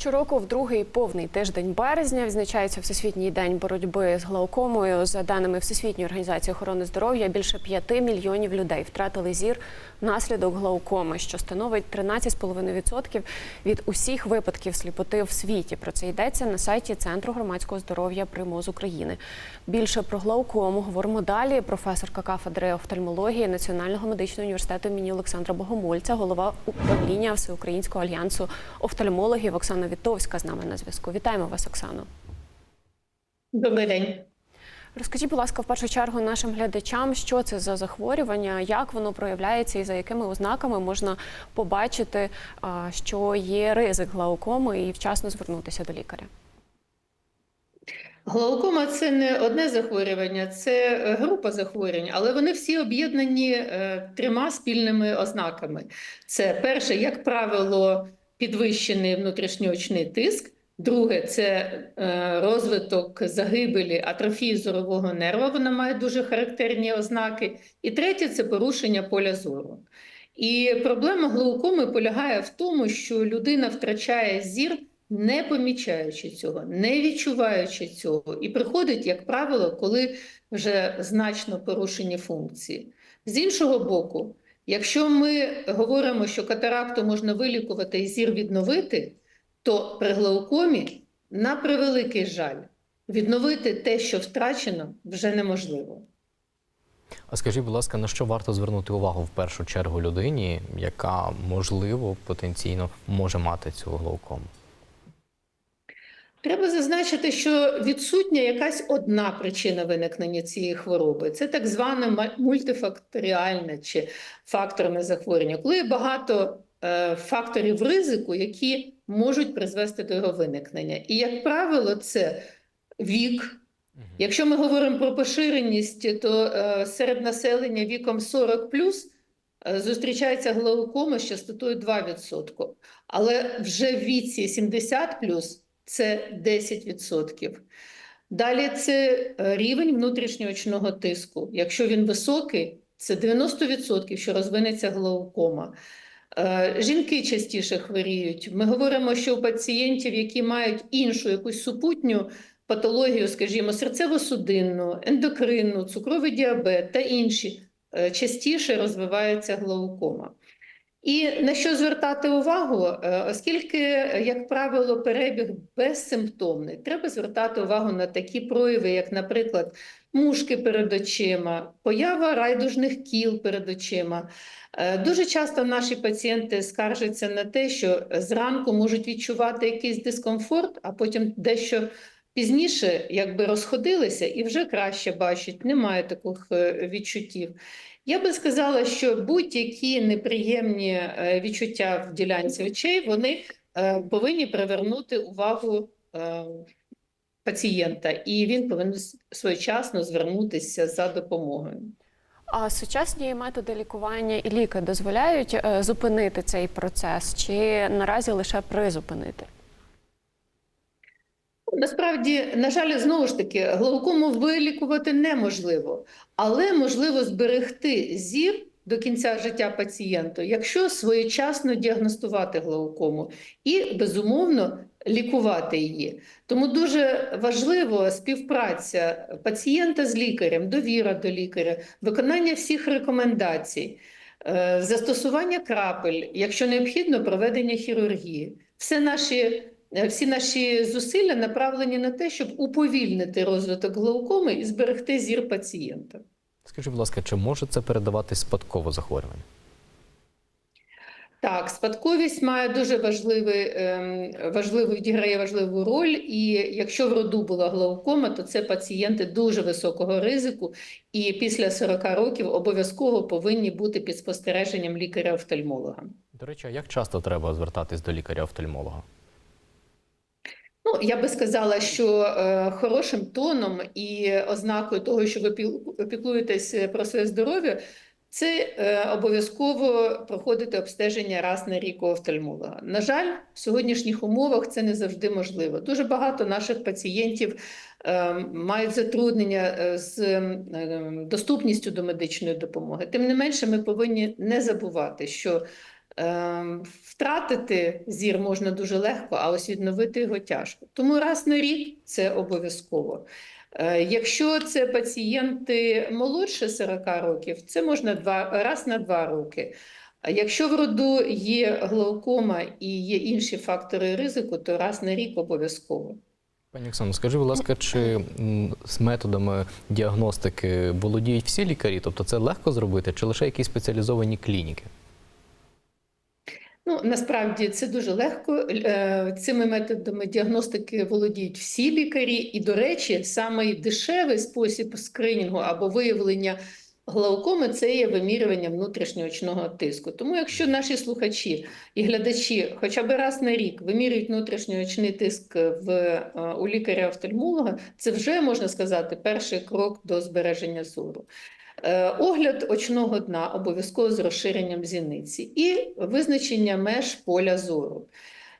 Щороку в другий повний тиждень березня відзначається Всесвітній день боротьби з глаукомою. За даними Всесвітньої організації охорони здоров'я, більше 5 мільйонів людей втратили зір внаслідок глаукоми, що становить 13,5% від усіх випадків сліпоти в світі. Про це йдеться на сайті Центру громадського здоров'я при МОЗ України. Більше про глаукому говоримо далі. Професорка кафедри офтальмології Національного медичного університету імені Олександра Богомольця, голова управління Всеукраїнського альянсу офтальмологів Оксана Вітовська з нами на зв'язку. Вітаємо вас, Оксано. Добрий день. Розкажіть, будь ласка, в першу чергу нашим глядачам, що це за захворювання, як воно проявляється і за якими ознаками можна побачити, що є ризик глаукоми і вчасно звернутися до лікаря. Глаукома це не одне захворювання, це е, група захворювань, але вони всі об'єднані е, трьома спільними ознаками. Це перше, як правило, підвищений внутрішньоочний тиск. Друге це е, розвиток загибелі атрофії зорового нерва. Вона має дуже характерні ознаки. І третє це порушення поля зору. І проблема глаукоми полягає в тому, що людина втрачає зір, не помічаючи цього, не відчуваючи цього, і приходить, як правило, коли вже значно порушені функції. З іншого боку, якщо ми говоримо, що катаракту можна вилікувати і зір відновити, то при глаукомі, на превеликий жаль, відновити те, що втрачено, вже неможливо. А скажіть, будь ласка, на що варто звернути увагу в першу чергу людині, яка можливо потенційно може мати цю глаукому? Треба зазначити, що відсутня якась одна причина виникнення цієї хвороби. Це так зване мультифакторіальне чи факторне захворювання, коли є багато е, факторів ризику, які можуть призвести до його виникнення. І, як правило, це вік. Якщо ми говоримо про поширеність, то е, серед населення віком 40 е, зустрічається глаукома з частотою 2%. Але вже в віці 70 це 10%. Далі це е, рівень внутрішньоочного тиску. Якщо він високий, це 90%, що розвинеться глаукома. Е, Жінки частіше хворіють. Ми говоримо, що у пацієнтів, які мають іншу якусь супутню патологію, скажімо, серцево-судинну, ендокринну, цукровий діабет та інші, е, частіше розвивається глаукома. І на що звертати увагу, Е, оскільки, як правило, перебіг безсимптомний, треба звертати увагу на такі прояви, як, наприклад, мушки перед очима, поява райдужних кіл перед очима. Е, Дуже часто наші пацієнти скаржаться на те, що зранку можуть відчувати якийсь дискомфорт, а потім дещо пізніше якби розходилися і вже краще бачать, немає таких е, відчуттів. Я би сказала, що будь-які неприємні е, відчуття в ділянці очей вони е, повинні привернути увагу пацієнта, і він повинен своєчасно звернутися за допомогою. А сучасні методи лікування і ліки дозволяють зупинити цей процес, чи наразі лише призупинити? Насправді, на жаль, знову ж таки, глаукому вилікувати неможливо, але можливо зберегти зір до кінця життя пацієнту, якщо своєчасно діагностувати глаукому і, безумовно, лікувати її. Тому дуже важливо співпраця пацієнта з лікарем, довіра до лікаря, виконання всіх рекомендацій, е, застосування крапель, якщо необхідно, проведення хірургії. Все наші Всі наші зусилля направлені на те, щоб уповільнити розвиток глаукоми і зберегти зір пацієнта. Скажіть, будь ласка, чи може це передавати спадково захворювання? Так, спадковість має дуже важливий, ем, важливу відіграє важливу роль. І якщо в роду була глаукома, то це пацієнти дуже високого ризику, і після 40 років обов'язково повинні бути під спостереженням лікаря-офтальмолога. До речі, а як часто треба звертатись до лікаря-офтальмолога? Ну, я би сказала, що е, хорошим тоном і ознакою того, що ви піклуєтесь про своє здоров'я, це е, обов'язково проходити обстеження раз на рік у офтальмолога. На жаль, в сьогоднішніх умовах це не завжди можливо. Дуже багато наших пацієнтів е, мають затруднення е, з е, доступністю до медичної допомоги. Тим не менше, ми повинні не забувати, що Втратити зір можна дуже легко, а ось відновити його тяжко. Тому раз на рік це обов'язково. Е, Якщо це пацієнти молодше 40 років, це можна два, раз на два роки. Якщо в роду є глаукома і є інші фактори ризику, то раз на рік обов'язково. Пані Оксано, скажи, будь ласка, чи з методами діагностики володіють всі лікарі? Тобто це легко зробити, чи лише якісь спеціалізовані клініки? Ну, насправді це дуже легко. Е, Цими методами діагностики володіють всі лікарі, і, до речі, самий дешевий спосіб скринінгу або виявлення глаукоми це є вимірювання внутрішнього очного тиску. Тому, якщо наші слухачі і глядачі хоча б раз на рік вимірюють внутрішній очний тиск в, е, у лікаря-офтальмолога, це вже можна сказати перший крок до збереження зору. Е, Огляд очного дна обов'язково з розширенням зіниці і визначення меж поля зору.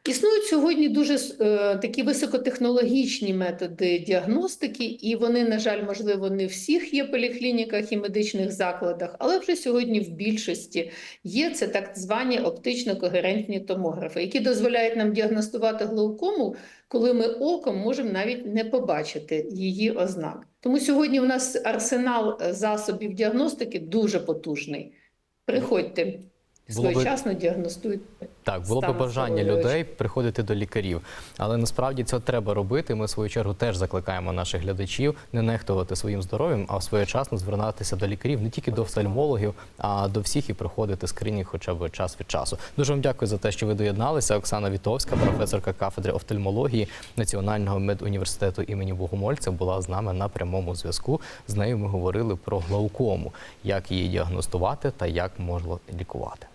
Існують сьогодні дуже е, такі високотехнологічні методи діагностики, і вони, на жаль, можливо, не всіх є в поліклініках і медичних закладах, але вже сьогодні в більшості є це так звані оптично-когерентні томографи, які дозволяють нам діагностувати глаукому, коли ми оком можемо навіть не побачити її ознак. Тому сьогодні у нас арсенал е, засобів діагностики дуже потужний. Приходьте Було би- своєчасно діагностуйте. Так, було б бажання людей приходити до лікарів, але насправді це треба робити. Ми в свою чергу теж закликаємо наших глядачів не нехтувати своїм здоров'ям, а своєчасно звертатися до лікарів, не тільки до офтальмологів, а до всіх і проходити скринінг хоча б час від часу. Дуже вам дякую за те, що ви доєдналися. Оксана Вітовська, професорка кафедри офтальмології Національного медуніверситету імені Богомольця, була з нами на прямому зв'язку. З нею ми говорили про глаукому, як її діагностувати та як можна лікувати.